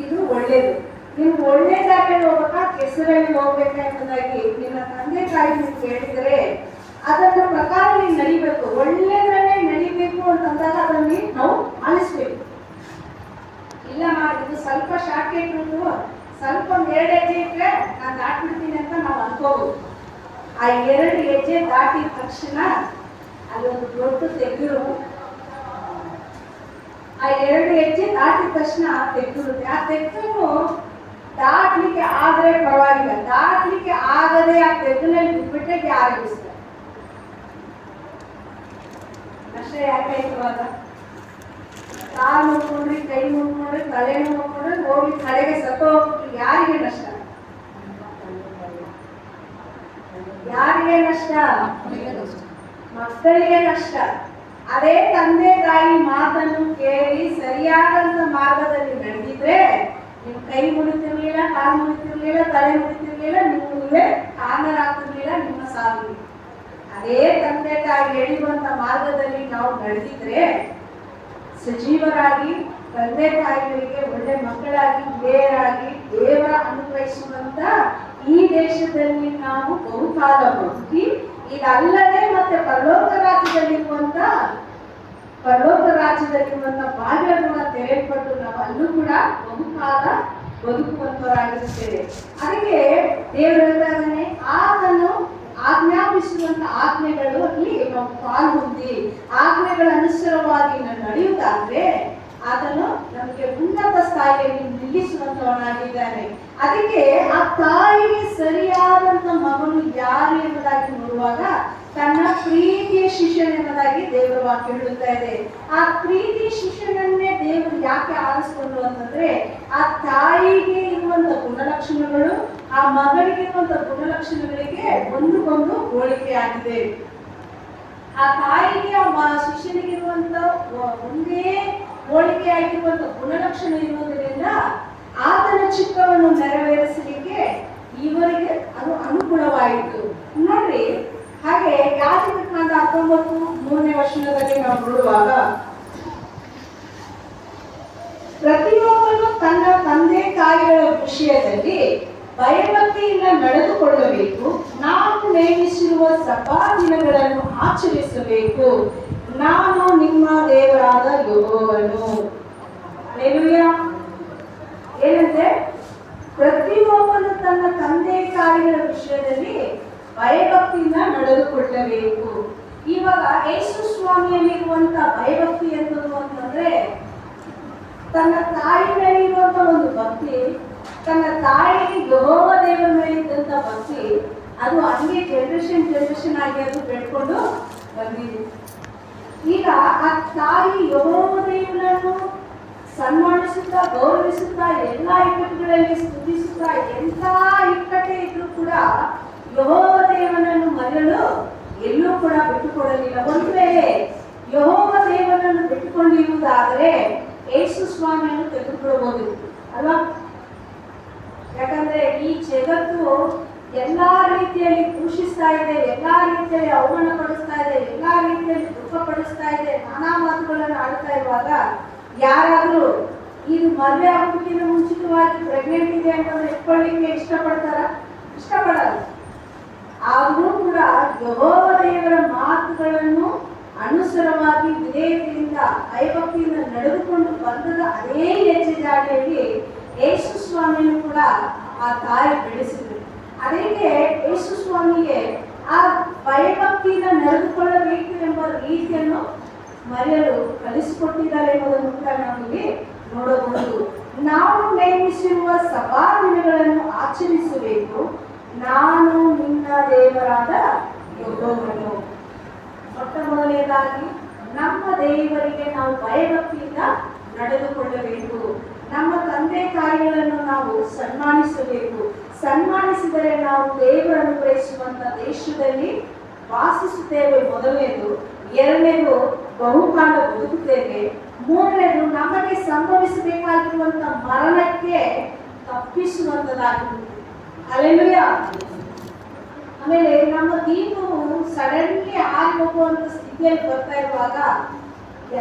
ಇದು ಒಳ್ಳೇದು. ನೀವು ಒಳ್ಳೆ ಹೋಗಬೇಕಾ, ಕೆಸರಲ್ಲಿ ಹೋಗ್ಬೇಕಾ ಎಂಬುದಾಗಿ ನಿನ್ನ ತಂದೆ ತಾಯಿ ನಿಮ್ಗೆ ಹೇಳಿದರೆ ಅದನ್ನ ಪ್ರಕಾರ ನೀವು ನಡಿಬೇಕು. ಒಳ್ಳೆದ್ರಲ್ಲೇ ನಡಿಬೇಕು ಅಂತಂದಾಗ ಅದನ್ನ ನಾವು ಆಲಿಸ್ಬೇಕು. ಇಲ್ಲಮ್ಮ ಇದು ಸ್ವಲ್ಪ ಶಾರ್ಟ್ಕಟ್ ರೂಟು ಸ್ವಲ್ಪ ಎರಡು ಹೆಜ್ಜೆ ಇಟ್ಟರೆ ನಾನು ದಾಟ್ಬಿಡ್ತೀನಿ ಅಂತ ನಾವು ಅನ್ಕೋಬಹುದು ಆ ಎರಡು ಹೆಜ್ಜೆ ದಾಟಿದ ತಕ್ಷಣ ಅಲ್ಲೊಂದು ದೊಡ್ಡ ತೆಗ್ಗಿರು ಆ ಎರಡು ಹೆಜ್ಜೆ ದಾಟಿದ ತಕ್ಷಣ ಆ ತೆಗ್ಗಿರುತ್ತೆ ಆ ತೆಗ್ಗನ್ನು ದಾಟ್ಲಿಕ್ಕೆ ಆದರೆ ಪರವಾಗಿಲ್ಲ. ದಾಟ್ಲಿಕ್ಕೆ ಆಗದೆ ಆ ತೆಗ್ಗಿನಲ್ಲಿ ಬಿಟ್ಬಿಟ್ರೆ ಯಾರು ಬಿಡಿಸ್ತಾರೆ ಅಷ್ಟೇ ಯಾಕೆ ಅವಾಗ ಕಾಲು ಮುಟ್ಕೊಂಡ್ರಿ ಕೈ ಮುಟ್ಕೊಂಡ್ರಿ ತಲೆ ಮುಟ್ಕೊಂಡ್ರಿ ಹೋಗಿ ಕಡೆಗೆ ಸತ್ತು ಯಾರಿಗೆ ನಷ್ಟ? ಯಾರಿಗೆ ನಷ್ಟ? ಮಕ್ಕಳಿಗೆ ನಷ್ಟ. ಅದೇ ತಂದೆ ತಾಯಿ ಮಾತನ್ನು ಕೇಳಿ ಸರಿಯಾದಂತ ಮಾರ್ಗದಲ್ಲಿ ನಡೆದಿದ್ರೆ ನಿಮ್ ಕೈ ಮುಡಿತಿರ್ಲಿಲ್ಲ ಕಾಲು ಮುಡಿತಿರ್ಲಿಲ್ಲ ತಲೆ ಮುಡಿತಿರ್ಲಿಲ್ಲ ನೀವು ನೀವೇ ಕಾರಣರಾಗ್ತಿರ್ಲಿಲ್ಲ ನಿಮ್ಮ ಸಾವಿಗೆ ಅದೇ ತಂದೆ ತಾಯಿ ಹೇಳಿರುವಂತ ಮಾರ್ಗದಲ್ಲಿ ನಾವು ನಡೆದಿದ್ರೆ ಸಜೀವರಾಗಿ, ತಂದೆ ತಾಯಿಗಳಿಗೆ, ಒಳ್ಳೆ ಮಕ್ಕಳಾಗಿ, ಹಿರಿಯರಾಗಿ ದೇವರ ಅನುಗ್ರಹಿಸುವಂತ ಈ ದೇಶದಲ್ಲಿ ನಾವು ಬಹುಕಾಲ ಬದುಕಿ ಇದಲ್ಲದೆ ಮತ್ತೆ ಪರಲೋಕ ರಾಜ್ಯದಲ್ಲಿರುವಂತ ಆಕಾಶದಲ್ಲಿರುವಂತ ಬಾಗಿಲನ್ನು ತೆರೆಯಲ್ಪಟ್ಟು ನಾವು ಅಲ್ಲೂ ಕೂಡ ಬಹುಕಾಲ ಬದುಕುವಂತವರಾಗಿರುತ್ತೇವೆ. ಅದಕ್ಕೆ ದೇವರ ಆತನು ಆಜ್ಞಾಪಿಸುವಂತ ಆಜ್ಞೆಗಳು ಅಲ್ಲಿ ನಾವು ಪಾಲು ಹೊಂದಿ ಆಜ್ಞೆಗಳ ಅನುಸಾರವಾಗಿ ನಾವು ನಡೆಯುವುದಾದ್ರೆ, ಅದನ್ನು ನಮಗೆ ಉನ್ನತ ಸ್ಥಾಯಿಯಲ್ಲಿ ನಿಲ್ಲಿಸುವಂತವನಾಗಿದ್ದಾನೆ. ಅದಕ್ಕೆ ಆ ತಾಯಿಗೆ ಸರಿಯಾದಂತ ಮಗನು ಯಾರು ಎಂಬುದಾಗಿ ನೋಡುವಾಗ ತನ್ನ ಪ್ರೀತಿಯ ಶಿಷ್ಯನೆಂಬುದಾಗಿ ದೇವರು ವಾಕ್ಯ ಹೇಳುತ್ತಾ ಇದೆ. ಆ ಪ್ರೀತಿ ಶಿಷ್ಯನನ್ನೇ ದೇವರು ಯಾಕೆ ಆರಿಸ್ಕೊಂಡು ಅಂತಂದ್ರೆ ಆ ತಾಯಿಗೆ ಇರುವಂತ ಗುಣಲಕ್ಷಣಗಳು, ಆ ಮಗನಿಗೆ ಇರುವಂತ ಗುಣಲಕ್ಷಣಗಳಿಗೆ ಒಂದಕ್ಕೊಂದು ಹೋಲಿಕೆ ಆಗಿದೆ. ಆ ತಾಯಿಗೆ, ಆ ಶಿಷ್ಯನಿಗಿರುವಂತ ಒಂದೇ ಹೋಲಿಕೆ ಆಗಿರುವಂತ ಗುಣಲಕ್ಷಣ ಇರುವುದರಿಂದ ಆತನ ಚಿಕ್ಕವನ್ನು ನೆರವೇರಿಸಲಿಕ್ಕೆ ಇವರಿಗೆ ಅದು ಅನುಕೂಲವಾಯಿತು. ನೋಡ್ರಿ, ಹಾಗೆ ಯಾಜಕನಾದ ಹತ್ತೊಂಬತ್ತು ಮೂರನೇ ವರ್ಷದಲ್ಲಿ ನಾವು ನೋಡುವಾಗ, ಪ್ರತಿಯೊಬ್ಬನು ತನ್ನ ತಂದೆ ತಾಯಿಗಳ ವಿಷಯದಲ್ಲಿ ಭಯಭಕ್ತಿಯಿಂದ ನಡೆದುಕೊಳ್ಳಬೇಕು ನಾವು ನೇಮಿಸಿರುವ ಸಭಾ ದಿನಗಳನ್ನು ಆಚರಿಸಬೇಕು, ನಾನು ನಿಮ್ಮ ದೇವರಾದ ಯೆಹೋವನು. ಏನಂತೆ ಪ್ರತಿಯೊಬ್ಬನು ತನ್ನ ತಂದೆ ತಾಯಿಗಳ ವಿಷಯದಲ್ಲಿ ಭಯಭಕ್ತಿಯಿಂದ ನಡೆದುಕೊಳ್ಳಬೇಕು. ಇವಾಗ ಯೇಸು ಸ್ವಾಮಿಯಲ್ಲಿರುವಂತ ಭಯಭಕ್ತಿ ಎಂಬುದು ಅಂತಂದ್ರೆ, ತನ್ನ ತಾಯಿ ಮೇಲೆ ಇರುವಂತ ಒಂದು ಭಕ್ತಿ, ತನ್ನ ತಾಯಿಗೆ ಗೌರವ ದೇವರ ಮೇಲೆ ಇದ್ದಂತ ಭಕ್ತಿ, ಅದು ಹಂಗೆ ಜನರೇಷನ್ ಜನರೇಷನ್ ಆಗಿ ಅದು ಬೆಳ್ಕೊಂಡು ಬಂದಿದೆ. ಈಗ ಆ ತಾಯಿ ಯಹೋವ ದೇವರನ್ನು ಸನ್ಮಾನಿಸುತ್ತಾ ಗೌರವಿಸುತ್ತಾ ಎಲ್ಲ ಇಕ್ಕಟ್ಟುಗಳಲ್ಲಿ ಸ್ತುತಿಸುತ್ತಾ ಎಂಥ ಇಕ್ಕಟ್ಟೆ ಇದ್ರೂ ಕೂಡ ಯಹೋವ ದೇವನನ್ನು ಮರೆಯಲು ಎಲ್ಲೂ ಕೂಡ ಬಿಟ್ಟುಕೊಡಲಿಲ್ಲ. ಒಂದು ವೇಳೆ ಯಹೋವ ದೇವನನ್ನು ಬಿಟ್ಟುಕೊಂಡಿರುವುದಾದರೆ ಯೇಸು ಸ್ವಾಮಿಯನ್ನು ತೆಗೆದುಕೊಳ್ಳಬಹುದಿತ್ತು ಅಲ್ವಾ? ಯಾಕಂದ್ರೆ ಈ ಜಗತ್ತು ಎಲ್ಲಾ ರೀತಿಯಲ್ಲಿ ಪೂಷಿಸ್ತಾ ಇದೆ, ಎಲ್ಲಾ ರೀತಿಯಲ್ಲಿ ಅವಮಾನ ಪಡಿಸ್ತಾ ಇದೆ, ಎಲ್ಲಾ ರೀತಿಯಲ್ಲಿ ದುಃಖ ಪಡಿಸ್ತಾ ಇದೆ, ನಾನಾ ಮಾತುಗಳನ್ನು ಆಡ್ತಾ ಇರುವಾಗ ಯಾರಾದ್ರೂ ಇದು ಮದುವೆ ಆಗೋದಕ್ಕಿಂತ ಮುಂಚಿತವಾಗಿ ಪ್ರೆಗ್ನೆಂಟ್ ಇದೆ ಅಂತಂದ್ರೆ ಇಟ್ಕೊಳ್ಳಿಕ್ಕೆ ಇಷ್ಟಪಡ್ತಾರ? ಇಷ್ಟಪಡಲ್ಲ. ಆದರೂ ಕೂಡ ಯಹೋವ ದೇವರ ಮಾತುಗಳನ್ನು ಅನುಸಾರವಾಗಿ ವಿಧೇಯತೆಯಿಂದ ಐಭಕ್ತಿಯಿಂದ ನಡೆದುಕೊಂಡು ಬಂದದ ಅದೇ ಹೆಜ್ಜೆ ಜಾಡಿಯಲ್ಲಿ ಯೇಸು ಸ್ವಾಮಿಯನ್ನು ಕೂಡ ಆ ತಾಯಿ ಬೆಳೆಸಿದ್ರು. ಅದಕ್ಕೆ ಯೇಸು ಸ್ವಾಮಿಗೆ ಆ ಭಯಭಕ್ತಿಯಿಂದ ನಡೆದುಕೊಳ್ಳಬೇಕು ಎಂಬ ರೀತಿಯನ್ನು ಮರೆಯಲು ಕಲಿಸಿಕೊಟ್ಟಿದ್ದಾರೆ ಎಂಬುದನ್ನು ಕೂಡ ನಾವಿಲ್ಲಿ ನೋಡಬಹುದು. ನಾವು ನೇಮಿಸಿರುವ ಸಭಾ ದಿನಗಳನ್ನು ಆಚರಿಸಬೇಕು. ನಾನು ನಿನ್ನ ದೇವರಾದ ಯೆಹೋವನು. ಮೊಟ್ಟ ಮೊದಲನೇದಾಗಿ ನಮ್ಮ ದೇವರಿಗೆ ನಾವು ಭಯಭಕ್ತಿಯಿಂದ ನಡೆದುಕೊಳ್ಳಬೇಕು. ನಮ್ಮ ತಂದೆ ತಾಯಿಗಳನ್ನು ನಾವು ಸನ್ಮಾನಿಸಬೇಕು. ಸನ್ಮಾನಿಸಿದರೆ ನಾವು ದೇವರನ್ನು ಬಯಸುವಂತ ದೇಶದಲ್ಲಿ ವಾಸಿಸುತ್ತೇವೆ ಮೊದಲನೇದು ಎರಡನೇದು ಬಹುಕಾಲ ಬದುಕುತ್ತೇವೆ. ಮೂರನೇದು, ನಮಗೆ ಸಂಭವಿಸಬೇಕಾಗಿರುವಂತ ಮರಣಕ್ಕೆ ತಪ್ಪಿಸುವಂತದಾಗಿರುವುದು ಅಲ್ಲೆಲ್ಲೂಯ ಆಮೇಲೆ ನಮ್ಮ ದೀಪವು ಸಡನ್ಲಿ ಆಗಿ ಹೋಗುವಂತ ಸ್ಥಿತಿಯಲ್ಲಿ ಬರ್ತಾ ಇರುವಾಗ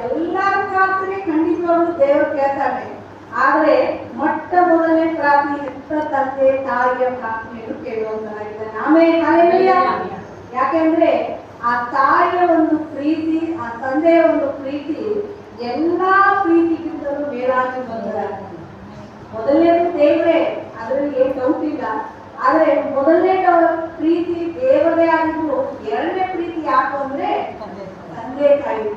ಎಲ್ಲರ ಪ್ರಾರ್ಥನೆ ಖಂಡಿತವಾಗ್ಲೂ ದೇವರು ಕೇಳ್ತಾನೆ. ಆದ್ರೆ ಮೊಟ್ಟ ಮೊದಲನೇ ಪ್ರಾರ್ಥನೆ ಹೆತ್ತ ತಂದೆ, ತಾಯಿಯ ಪ್ರಾರ್ಥನೆಯನ್ನು ಕೇಳುವಂತಾಗಿದೆ ಆಮೇಲೆ ಅಲ್ಲೆಲ್ಲೂಯ ಯಾಕೆಂದ್ರೆ ಆ ತಾಯಿಯ ಒಂದು ಪ್ರೀತಿ, ಆ ತಂದೆಯ ಒಂದು ಪ್ರೀತಿ ಎಲ್ಲಾ ಪ್ರೀತಿಗಿಂತಲೂ ಮೇಲಾಗಿ ಬಂದರೆ ಮೊದಲನೇದು ದೇವರೇ, ಅದರಲ್ಲಿ ಏನು ಡೌಟ್ ಇಲ್ಲ. ಆದ್ರೆ ಮೊದಲನೇ ಪ್ರೀತಿ ದೇವರೇ ಆದರೂ ಎರಡನೇ ಪ್ರೀತಿ ಯಾಕು ಅಂದ್ರೆ ತಂದೆ ತಾಯಿ.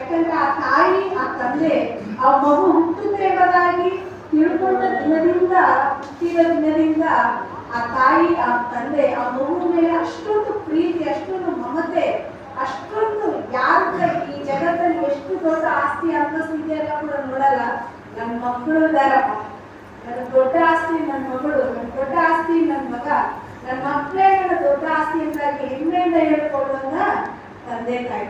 ಯಾಕಂದ್ರೆ ಆ ತಾಯಿ, ಆ ತಂದೆ, ಆ ಮಗು ಹುಟ್ಟುತ್ತೇವರಾಗಿ ತಿಳ್ಕೊಂಡ ದಿನದಿಂದ, ಹುಟ್ಟಿದ ದಿನದಿಂದ ಆ ತಾಯಿ, ಆ ತಂದೆ, ಆ ಮಗು ಮೇಲೆ ಅಷ್ಟೊಂದು ಪ್ರೀತಿ, ಅಷ್ಟೊಂದು ಮಮತೆ ಅಷ್ಟೊಂದು ಯಾರು ಈ ಜಗತ್ತಲ್ಲಿ ಎಷ್ಟು ದೊಡ್ಡ ಆಸ್ತಿ ಅಂತಸ್ತು ಇದೆಯಲ್ಲ ಕೂಡ ನೋಡಲ್ಲ. ನನ್ನ ಮಕ್ಕಳು ಇದಾರಪ್ಪ ನನ್ನ ದೊಡ್ಡ ಆಸ್ತಿ ನನ್ನ ಮಗಳು ನನ್ನ ದೊಡ್ಡ ಆಸ್ತಿ ನನ್ನ ಮಗ. ನನ್ನ ಮಕ್ಕಳೇ ನನ್ನ ದೊಡ್ಡ ಆಸ್ತಿ ಅಂತಾಗಿ ಹೆಮ್ಮೆಯಿಂದ ಹೇಳ್ಕೊಳ್ಳೋದನ್ನ ತಂದೆ ತಾಯಿ?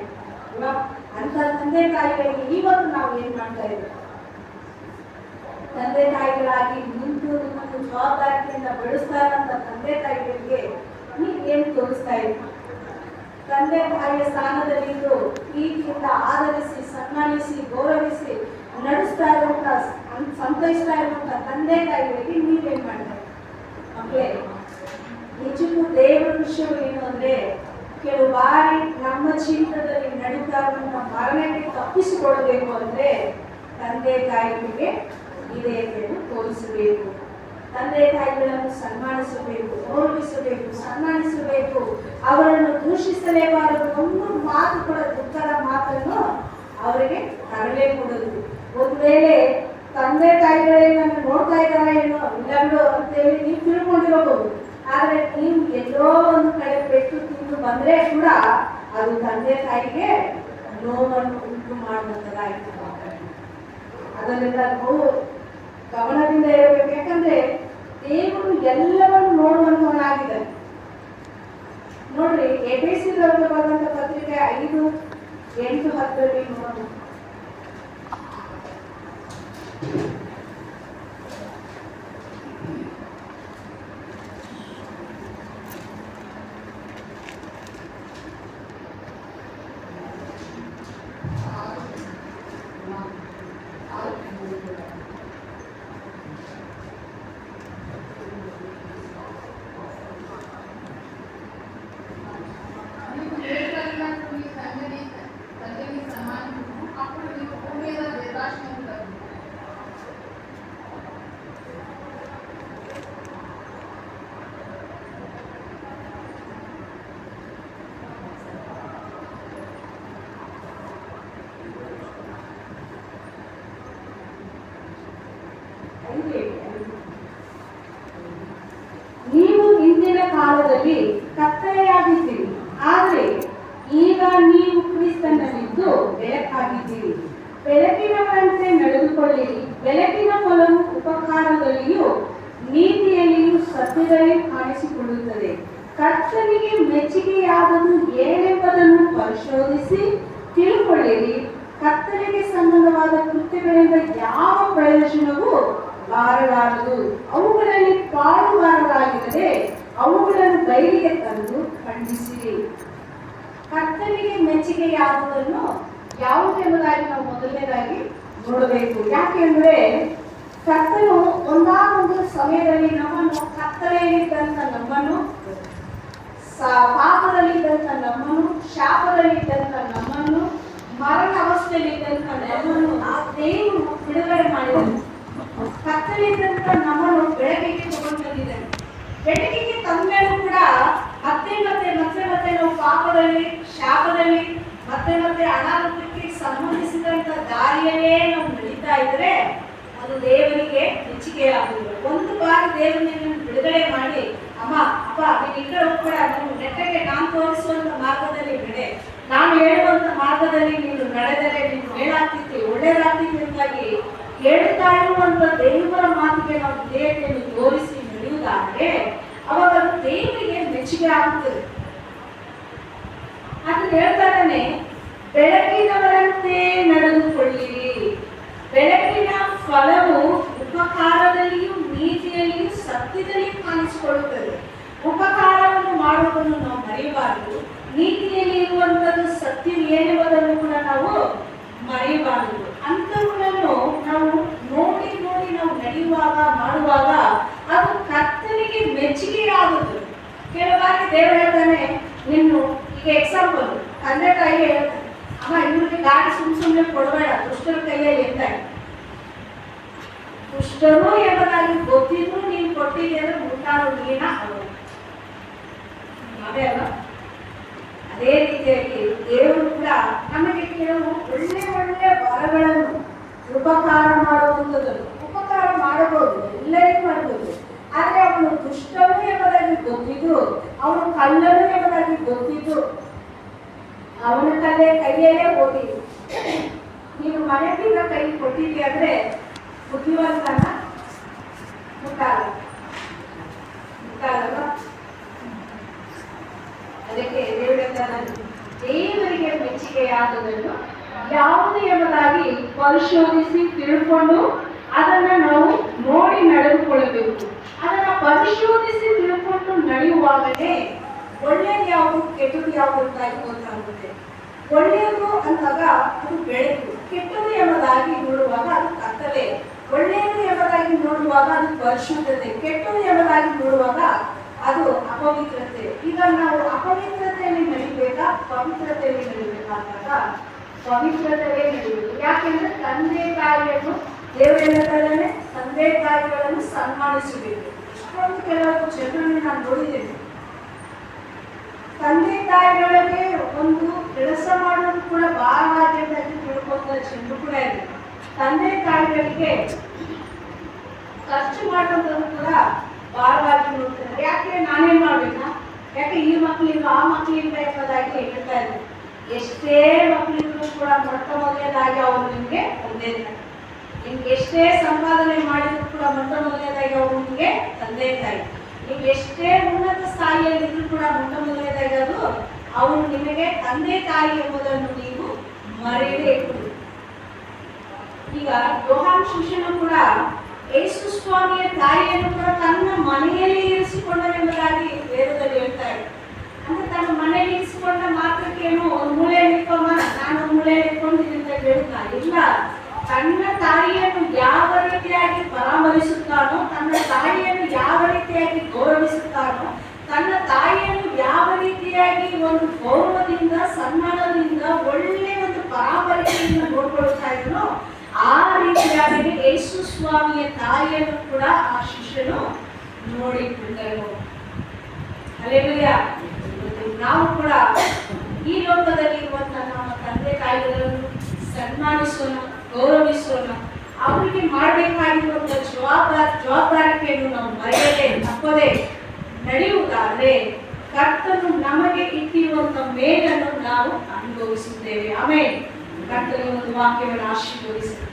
ಅಂತ ತಂದೆ ತಾಯಿಗಳಿಗೆ ಇವತ್ತು ನಾವು ಏನ್ ಮಾಡ್ತಾ ಇದ್ದೀವಿ? ತಂದೆ ತಾಯಿಗಳಾಗಿ ನಿಂತು ನಿಮ್ಮನ್ನು ಜವಾಬ್ದಾರಿಯಿಂದ ಬೆಳೆಸ್ತಾ ಇರೋಂಥ ತಂದೆ ತಾಯಿಗಳಿಗೆ ನೀವು ಏನು ತೋರಿಸ್ತಾ ಇದ್ದೀವಿ ತಂದೆ ತಾಯಿಯ ಸ್ಥಾನದಲ್ಲಿದ್ದು ಪ್ರೀತಿಯಿಂದ ಆಧರಿಸಿ ಸನ್ಮಾನಿಸಿ, ಗೌರವಿಸಿ ನಡೆಸ್ತಾ ಇರುವಂತ, ಸಂತೈಸ್ತಾ ಇರುವಂತ ತಂದೆ ತಾಯಿಗಳಿಗೆ ನೀವೇನ್ ಮಾಡ್ತಾರೆ? ಮಕ್ಕಳೇ ನಿಜಕ್ಕೂ ದೇವರ ವಿಷಯ ಏನು ಅಂದ್ರೆ, ಕೆಲವು ಬಾರಿ ನಮ್ಮ ಜೀವಿತದಲ್ಲಿ ನಡೀತಾ ಇರುವಂತ ಮರಣಕ್ಕೆ ತಪ್ಪಿಸಿಕೊಡಬೇಕು ಅಂದ್ರೆ ತಂದೆ ತಾಯಿಗಳಿಗೆ ವಿಧೇಯತೆಯನ್ನು ತೋರಿಸಬೇಕು. ತಂದೆ ತಾಯಿಗಳನ್ನು ಸನ್ಮಾನಿಸಬೇಕು, ಗೌರವಿಸಬೇಕು, ಸನ್ಮಾನಿಸಬೇಕು, ಅವರನ್ನು ದೂಷಿಸಲೇಬಾರದು ಒಂದು ಮಾತು ಕೂಡ, ದುಃಖದ ಮಾತನ್ನು ಅವರಿಗೆ ಕೊಡೋದು. ಒಂದು ವೇಳೆ ತಂದೆ ತಾಯಿಗಳೇ ನನ್ನ ನೋಡ್ತಾ ಇದ್ದಾರೆ ಏನೋ, ಇಲ್ಲ ಬಿಡು ಅಂತೇಳಿ ನೀವು ತಿಳ್ಕೊಂಡಿರಬಹುದು ಆದ್ರೆ ನೀವು ಎಲ್ಲೋ ಒಂದು ಕಡೆ ಪೆಟ್ಟು ತಿಂದು ಬಂದ್ರೆ ಕೂಡ ಅದು ತಂದೆ ತಾಯಿಗೆ ನೋವನ್ನು ಉಂಟು ಮಾಡುವಂತದಾಯ್ತು ಅದನ್ನೆಲ್ಲ ನಾವು ಗಮನದಿಂದ ಇರಬೇಕು ಯಾಕಂದ್ರೆ ದೇವರು ಎಲ್ಲವನ್ನು ನೋಡುವಂತವನಾಗಿದ್ದಾನೆ ನೋಡ್ರಿ ಎಬಿಸಿದವರಿಗೆ ಬಂದಂತ ಪತ್ರಿಕೆ ಐದು ಎಂಟು ಹತ್ತರಲ್ಲಿ ನೋಡೋಣ ಸತ್ಯದಲ್ಲಿ ಕಾಣಿಸಿಕೊಳ್ಳುತ್ತದೆ. ಕರ್ತನಿಗೆ ಮೆಚ್ಚುಗೆಯಾದನು ಏನೆಂಬುದನ್ನು ಪರಿಶೋಧಿಸಿ ತಿಳ್ಕೊಳ್ಳಿರಿ. ಕತ್ತಲೆಗೆ ಸಂಬಂಧವಾದ ಕೃತ್ಯಗಳಿಂದ ಯಾವ ಪ್ರಯೋಜನವೂ ಬಾರಲಾರದು. ಅವುಗಳಲ್ಲಿ ಪಾಲುಗಾರರಾಗಿರದೆ ಅವುಗಳನ್ನು ಬಯಲಿಗೆ ತಂದು ಖಂಡಿಸಿರಿ. ಕರ್ತನಿಗೆ ಮೆಚ್ಚುಗೆಯಾದುದನ್ನು ಯಾವುದೆಂಬುದಾಗಿ ನಾವು ಮೊದಲನೇದಾಗಿ ನೋಡಬೇಕು. ಯಾಕೆಂದ್ರೆ ಕರ್ತನು ಒಂದಾನೊಂದು ಸಮಯದಲ್ಲಿ ನಮ್ಮನ್ನು ಕತ್ತಲೆಯಲ್ಲಿದ್ದಂಥ ನಮ್ಮನ್ನು ಪಾಪದಲ್ಲಿದ್ದಂಥ ನಮ್ಮನ್ನು ಶಾಪದಲ್ಲಿದ್ದಂಥ ನಮ್ಮನ್ನು, ಮರಣ ಅವಸ್ಥೆಯಲ್ಲಿದ್ದಂಥ ನಮ್ಮನ್ನು ಆ ದೇವರು ಬಿಡುಗಡೆ ಮಾಡಿದನು. ಕತ್ತಲೆಯಿದ್ದಂಥ ನಮ್ಮನ್ನು ಬೆಳಕಿಗೆ ತಗೊಂಡು ಬೆಳಕಿಗೆ ತಂದೆಯೂ ಕೂಡ ಮತ್ತೆ ಮತ್ತೆ ಮತ್ತೆ ಮತ್ತೆ ನಾವು ಪಾಪದಲ್ಲಿ, ಶಾಪದಲ್ಲಿ, ಮತ್ತೆ ಮತ್ತೆ ಅನಾರೋಗ್ಯಕ್ಕೆ ಸಂಬಂಧಿಸಿದಂತ ದಾರಿಯಲ್ಲೇ ನಾವು ನಡೀತಾ ಇದ್ರೆ ಅದು ದೇವರಿಗೆ ಮೆಚ್ಚುಗೆಯಾಗುವುದು. ಒಂದು ಬಾರಿ ದೇವನನ್ನು ಬಿಡುಗಡೆ ಮಾಡಿ, ಅಮ್ಮ, ಅಪ್ಪ, ನೀನು ಈ ಕಡೆ ಹೋಗ್ಬೇಡ ನೀನು ತೋರಿಸುವಂತ ಮಾರ್ಗದಲ್ಲಿ ನಡೆ ನಾನು ಹೇಳುವಂತ ಮಾರ್ಗದಲ್ಲಿ ನೀನು ನಡೆದರೆ, ನೀನು ಮೇಲಾಗ್ತಿತ್ತು ಒಳ್ಳೇದಾಗ್ತಿತ್ತು ಎಂದಾಗಿ ಹೇಳ್ತಾ ಇರುವಂತ ದೇವರ ಮಾತಿಗೆ ನಾವು ವಿಧೇಯತೆಯನ್ನು ತೋರಿಸಿ ನಡೆಯುವುದಾದರೆ, ಅವಾಗ ದೇವರಿಗೆ ಮೆಚ್ಚುಗೆ ಆಗುತ್ತದೆ. ಅದನ್ನ ಹೇಳ್ತಾ ಇದ್ದಾನೆ ಬೆಳಕಿನವರಂತೆ ನಡೆದುಕೊಳ್ಳಿರಿ. ಬೆಳಕಿನ ಫಲವು ಉಪಕಾರದಲ್ಲಿಯೂ ನೀತಿಯಲ್ಲಿಯೂ ಸತ್ಯದಲ್ಲಿ ಕಾಣಿಸಿಕೊಳ್ಳುತ್ತದೆ. ಉಪಕಾರವನ್ನು ಮಾಡುವುದನ್ನು ನಾವು ಮರೆಯಬಾರದು. ನೀತಿಯಲ್ಲಿ ಇರುವಂತದ್ದು ಸತ್ಯ ಏನೆಂಬುದನ್ನು ಕೂಡ ನಾವು ಮರೆಯಬಾರದು. ಅಂಥವುಗಳನ್ನು ನಾವು ನೋಡಿ ನೋಡಿ ನಾವು ನಡೆಯುವಾಗ, ಮಾಡುವಾಗ ಅದು ಕರ್ತನಿಗೆ ಮೆಚ್ಚುಗೆ ಆಗುತ್ತದೆ ಕೆಲವಾಗಿ ದೇವರು ಹೇಳ್ತಾನೆ ನಿನ್ನು ಈಗ ಎಕ್ಸಾಂಪಲ್ ತಂದೆ ತಾಯಿ ಹೇಳ್ತಾನೆ ಅಮ್ಮ ಇವ್ರಿಗೆ ಗಾಡಿ ಸುಮ್ ಸುಮ್ಮನೆ ಕೊಡಬೇಡ. ದುಷ್ಟರ ಕೈಯಲ್ಲಿ ಎಂದಾಗಿ ದುಷ್ಟರು ಎಂಬುದಾಗಿ ಗೊತ್ತಿದ್ರು ನೀನು ಕೊಟ್ಟಿದ್ದೆ ಅಂದ್ರೆ ಮುಟ್ಟಾಡು ನೀನ ಅವರು ಅದೇ ಅಲ್ಲ ಅದೇ ರೀತಿಯಾಗಿ ದೇವರು ಕೂಡ ನಮಗೆ ಕೆಲವು ಒಳ್ಳೆ ಒಳ್ಳೆ ವರಗಳನ್ನು ಉಪಕಾರ ಮಾಡುವಂಥದ್ದನ್ನು ಉಪಕಾರ ಮಾಡಬಹುದು, ಎಲ್ಲರಿಗೂ ಮಾಡಬಹುದು ಆದರೆ ಅವನು ದುಷ್ಟನು ಎಂಬುದಾಗಿ ಗೊತ್ತಿದ್ರು, ಅವನು ಕಳ್ಳನು ಎಂಬುದಾಗಿ ಗೊತ್ತಿದ್ದು ಅವನ ತಲೆ ಕೈಯಲ್ಲೇ ಹೋಗಿ ನೀನು ಮನೆ ಕೈ ಕೊಟ್ಟಿದ್ದೆ ಅಂದ್ರೆ ಬುದ್ಧಿವಂತನ ಮುಟ್ಟಾಲ ಮುಟ್ಟಾಲಲ್ವಾ ಅದಕ್ಕೆ ದೇವರ ದೇವರಿಗೆ ಮೆಚ್ಚುಗೆಯಾದದನ್ನು ಯಾವುದು ಎಂಬುದಾಗಿ ಪರಿಶೋಧಿಸಿ ತಿಳ್ಕೊಂಡು ಅದನ್ನ ನಾವು ನೋಡಿ ನಡೆದುಕೊಳ್ಳಬೇಕು. ಅದನ್ನ ಪರಿಶೋಧಿಸಿ ತಿಳ್ಕೊಂಡು ನಡೆಯುವಾಗಲೇ ಒಳ್ಳೇದು ಯಾವುದು, ಕೆಟ್ಟದ್ದು ಯಾವುದು ಅಂತ ಗೊತ್ತಾಗುತ್ತೆ ಒಳ್ಳೆಯದು ಅಂದಾಗ ಅದು ಬೆಳಕು. ಕೆಟ್ಟದು ಎಂಬುದಾಗಿ ನೋಡುವಾಗ ಅದು ಕತ್ತಲೆ ಒಳ್ಳೆಯದು ಎಂಬುದಾಗಿ ನೋಡುವಾಗ ಅದು ಪರಿಶುದ್ಧತೆ. ಕೆಟ್ಟದು ಎಂಬುದಾಗಿ ನೋಡುವಾಗ ಅದು ಅಪವಿತ್ರತೆ. ಈಗ ನಾವು ಅಪವಿತ್ರತೆಯಲ್ಲಿ ನಡಿಬೇಕಾ? ಪವಿತ್ರತೆಯಲ್ಲಿ ನಡಿಬೇಕಾದಾಗ ಪವಿತ್ರತೆಯೇ ನಡಿಬೇಕು. ಯಾಕೆಂದ್ರೆ ತಂದೆ ತಾಯಿಯನ್ನು ದೇವರೆಲ್ಲದಲ್ಲೇ ತಂದೆ ತಾಯಿಗಳನ್ನು ಸನ್ಮಾನಿಸಬೇಕು. ಇಷ್ಟೊಂದು ಕೆಲವು ಜನರನ್ನು ನಾನು ನೋಡಿದ್ದೇನೆ ತಂದೆ ತಾಯಿಗಳಿಗೆ ಒಂದು ಕೆಲಸ ಮಾಡೋದು ಕೂಡ ಭಾರವಾಗಿ ಅಂತ ತಿಳ್ಕೊಂಡ ಜನರು ಕೂಡ ಇದೆ. ತಂದೆ ತಾಯಿಗಳಿಗೆ ಖರ್ಚು ಮಾಡೋದನ್ನು ಕೂಡ ಭಾರವಾಗಿ ನೋಡ್ತಾರೆ ಯಾಕೆ ನಾನೇನ್ ಮಾಡ್ಬೇಕಾ? ಯಾಕೆ ಈ ಮಕ್ಕಳಿಂದ ಆ ಮಕ್ಕಳಿಂದ ಎಂಬುದಾಗಿ ಹೇಳ್ತಾ ಇದ್ದಾರೆ ಎಷ್ಟೇ ಮಕ್ಕಳಿಗೂ ಕೂಡ ಮೊಟ್ಟ ಮೊದಲನೇದಾಗಿ ಅವರು ನಿಮಗೆ ತಂದೆ ತಾಯಿ. ನಿಮ್ಗೆ ಎಷ್ಟೇ ಸಂಪಾದನೆ ಮಾಡಿದ್ರು ಕೂಡ ಮೊಟ್ಟ ಮೊದಲನೇದಾಗಿ ಅವರು ನಿಮಗೆ ತಂದೆ ತಾಯಿ. ನಿಮ್ಗೆ ಎಷ್ಟೇ ಉನ್ನತ ಸ್ಥಾಯಿಯಲ್ಲಿದ್ರು ಕೂಡ ಮೊಟ್ಟ ಮೊದಲನೇದಾಗಿ ಅದು ಅವರು ನಿಮಗೆ ತಂದೆ ತಾಯಿ ಎಂಬುದನ್ನು ನೀವು ಮರೆಯಬೇಕು. ಈಗ ಯೋಹಾನ್ ಶಿಷ್ಯನು ಕೂಡ ಯೇಸು ಸ್ವಾಮಿಯ ತಾಯಿಯನ್ನು ಕೂಡ ತನ್ನ ಮನೆಯಲ್ಲಿ ಇರಿಸಿಕೊಂಡನೆಂಬುದಾಗಿ ವೇದದಲ್ಲಿ ಹೇಳ್ತಾರೆ ಅಂದ್ರೆ ತನ್ನ ಮನೆಯಲ್ಲಿ ಇರಿಸಿಕೊಂಡ ಮಾತ್ರಕ್ಕೆ ಏನು ಒಂದು ಮೂಲೆಯಲ್ಲಿ ಇಟ್ಕೊಂಬ ಒಂದು ಮೂಲೆಯಲ್ಲಿ ಇಟ್ಕೊಂಡಿದ್ದೀನಿ ಅಂತ ಹೇಳುತ್ತಾ ಇಲ್ಲ ತನ್ನ ತಾಯಿಯನ್ನು ಯಾವ ರೀತಿಯಾಗಿ ಪರಾಮರಿಸುತ್ತಾನೋ ತನ್ನ ತಾಯಿಯನ್ನು ಯಾವ ರೀತಿಯಾಗಿ ಗೌರವಿಸುತ್ತಾನೋ ತನ್ನ ತಾಯಿಯನ್ನು ಯಾವ ರೀತಿಯಾಗಿ ಒಂದು ಗೌರವದಿಂದ, ಸನ್ಮಾನದಿಂದ ಒಳ್ಳೆಯ ಒಂದು ಪರಾಮರಿಕೆಯಿಂದ ನೋಡ್ಕೊಳ್ತಾ ಇದ್ರು ಆ ರೀತಿಯಾಗಿ ಯೇಸು ಸ್ವಾಮಿಯ ತಾಯಿಯನ್ನು ಕೂಡ ಆ ಶಿಷ್ಯನು ನೋಡಿಕೊಂಡರು. ಅಲ್ಲೇಲೂಯ ನಾವು ಕೂಡ ಈ ಲೋಕದಲ್ಲಿ ಇರುವಂತಹ ನಮ್ಮ ತಂದೆ ತಾಯಿಗಳನ್ನು ಸನ್ಮಾನಿಸೋಣ, ಗೌರವಿಸೋಣ. ಅವರಿಗೆ ಮಾಡಬೇಕಾಗಿರುವಂತಹ ಜವಾಬ್ದಾರಿ, ಜವಾಬ್ದಾರಿಕೆಯನ್ನು ನಾವು ಮರೆಯದೆ, ತಪ್ಪದೆ ನಡೆಯುವುದಾದ್ರೆ ಕರ್ತನು ನಮಗೆ ಇಟ್ಟಿರುವಂತ ಮೇಲನ್ನು ನಾವು ಅನುಭವಿಸುತ್ತೇವೆ. ಆಮೇಲೆ ಕರ್ತನ ಒಂದು ವಾಕ್ಯವನ್ನು ಆಶೀರ್ವದಿಸುತ್ತೇವೆ